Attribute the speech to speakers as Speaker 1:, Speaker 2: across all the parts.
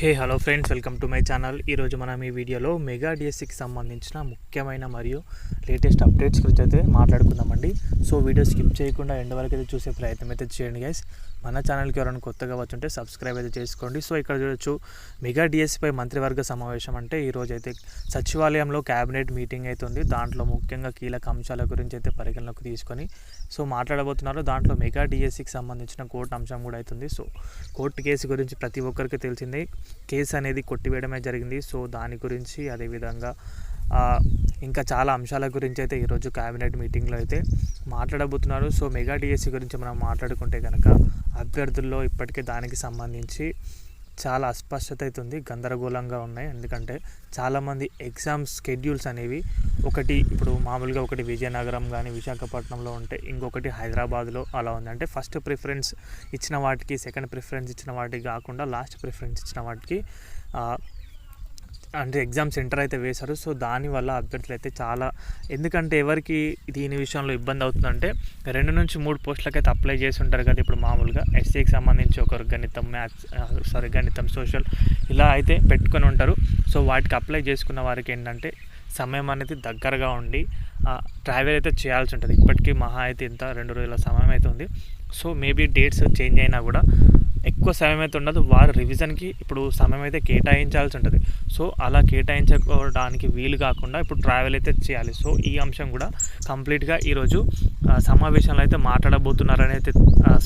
Speaker 1: Hey hello friends welcome to my channel. ఈరోజు మనం ఈ వీడియోలో మెగా డిఎస్సికి సంబంధించిన ముఖ్యమైన మరియు లేటెస్ట్ అప్డేట్స్ గురించి అయితే మాట్లాడుకుందామండి. సో వీడియో స్కిప్ చేయకుండా ఎండ్ వరకు అయితే చూసే ప్రయత్నం అయితే చేయండి గైస్ మన ఛానల్కి ఎవరైనా కొత్తగా వచ్చుంటే సబ్స్క్రైబ్ అయితే చేసుకోండి. సో ఇక్కడ చూడొచ్చు మెగా డిఎస్సిపై మంత్రివర్గ సమావేశం అంటే ఈరోజు అయితే సచివాలయంలో క్యాబినెట్ మీటింగ్ అయితే ఉంది. దాంట్లో ముఖ్యంగా కీలక అంశాల గురించి అయితే పరిగణలోకి తీసుకొని సో మాట్లాడబోతున్నారు. దాంట్లో మెగా డిఎస్సికి సంబంధించిన కోర్టు అంశం కూడా అవుతుంది సో కోర్టు కేసు గురించి ప్రతి ఒక్కరికి తెలిసిందే. కేసు అనేది కొట్టివేయడమే జరిగింది. సో దాని గురించి అదేవిధంగా ఇంకా చాలా అంశాల గురించి అయితే ఈరోజు క్యాబినెట్ మీటింగ్లో అయితే మాట్లాడబోతున్నారు. సో మెగా డిఎస్సి గురించి మనం మాట్లాడుకుంటే కనుక అభ్యర్థుల్లో ఇప్పటికే దానికి సంబంధించి చాలా అస్పష్టత అవుతుంది గందరగోళంగా ఉన్నాయి. ఎందుకంటే చాలామంది ఎగ్జామ్ స్కెడ్యూల్స్ అనేవి ఒకటి ఇప్పుడు మామూలుగా ఒకటి విజయనగరం కానీ విశాఖపట్నంలో ఉంటే ఇంకొకటి హైదరాబాద్లో అలా ఉంది. అంటే ఫస్ట్ ప్రిఫరెన్స్ ఇచ్చిన వాటికి సెకండ్ ప్రిఫరెన్స్ ఇచ్చిన వాటికి కాకుండా లాస్ట్ ప్రిఫరెన్స్ ఇచ్చిన వాటికి అంటే ఎగ్జామ్ సెంటర్ అయితే వేశారు. సో దానివల్ల అభ్యర్థులు అయితే చాలా ఎందుకంటే ఎవరికి దీని విషయంలో ఇబ్బంది అవుతుందంటే రెండు నుంచి మూడు పోస్టులకైతే అప్లై చేసి ఉంటారు కదా ఇప్పుడు మామూలుగా. ఎస్సీకి సంబంధించి ఒకరు గణితం మ్యాథ్స్ సారీ గణితం సోషల్ ఇలా అయితే పెట్టుకొని ఉంటారు. సో వాటికి అప్లై చేసుకున్న వారికి ఏంటంటే సమయం అనేది దగ్గరగా ఉండి ట్రావెల్ అయితే చేయాల్సి ఉంటుంది. ఇప్పటికీ మహా అయితే ఇంత రెండు రోజుల సమయం అయితే ఉంది. సో మేబీ డేట్స్ చేంజ్ అయినా కూడా ఎక్కువ సమయం అయితే ఉండదు. వారు రివిజన్కి ఇప్పుడు సమయం అయితే కేటాయించాల్సి ఉంటుంది సో అలా కేటాయించుకోవడానికి వీలు కాకుండా ఇప్పుడు ట్రావెల్ అయితే చేయాలి. సో ఈ అంశం కూడా కంప్లీట్గా ఈరోజు సమావేశంలో అయితే మాట్లాడబోతున్నారని అయితే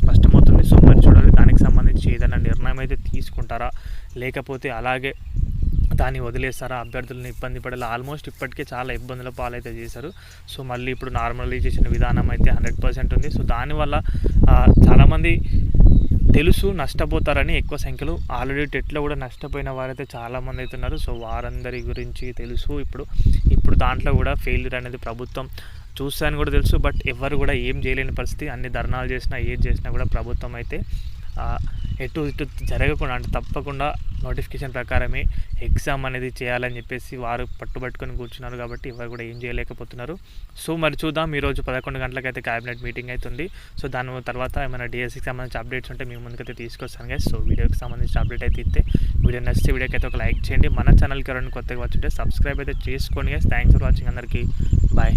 Speaker 1: స్పష్టమవుతుంది. సో మరి చూడాలి దానికి సంబంధించి ఏదైనా నిర్ణయం అయితే తీసుకుంటారా? లేకపోతే అలాగే దాన్ని వదిలేస్తారా? అభ్యర్థులను ఇబ్బంది పడేలా? ఆల్మోస్ట్ ఇప్పటికే చాలా ఇబ్బందుల పాలైతే చేశారు. సో మళ్ళీ ఇప్పుడు నార్మలైజేషన్ విధానం అయితే హండ్రెడ్ పర్సెంట్ ఉంది. సో దానివల్ల చాలామంది తెలుసు నష్టపోతారని ఎక్కువ సంఖ్యలో. ఆల్రెడీ టెట్లో కూడా నష్టపోయిన వారైతే చాలామంది అయితే ఉన్నారు సో వారందరి గురించి తెలుసు ఇప్పుడు. ఇప్పుడు దాంట్లో కూడా ఫెయిల్యూర్ అనేది ప్రభుత్వం చూస్తాను కూడా తెలుసు. బట్ ఎవరు కూడా ఏం చేయలేని పరిస్థితి. అన్ని ధర్నాలు చేసినా ఏది చేసినా కూడా ప్రభుత్వం అయితే ఎటు ఇటు జరగకుండా అంటే తప్పకుండా నోటిఫికేషన్ ప్రకారమే ఎగ్జామ్ అనేది చేయాలని చెప్పేసి వారు పట్టుబట్టుకొని కూర్చున్నారు కాబట్టి ఎవరు కూడా ఏం చేయలేకపోతున్నారు. సో మరి చూద్దాం. ఈరోజు పదకొండు గంటలకైతే క్యాబినెట్ మీటింగ్ అవుతుంది సో దాని తర్వాత ఏమైనా డిఎస్సికి సంబంధించి అప్డేట్స్ ఉంటే మీ ముందుకైతే తీసుకొస్తాను కదా సో వీడియోకి సంబంధించిన అప్డేట్ అయితే ఇస్తే వీడియో నచ్చితే వీడియోకి అయితే ఒక లైక్ చేయండి. మన ఛానల్కి ఎవరైనా కొత్తగా వచ్చుంటే సబ్స్క్రైబ్ అయితే చేసుకోండి థ్యాంక్స్ ఫర్ వాచింగ్ అందరికీ. బాయ్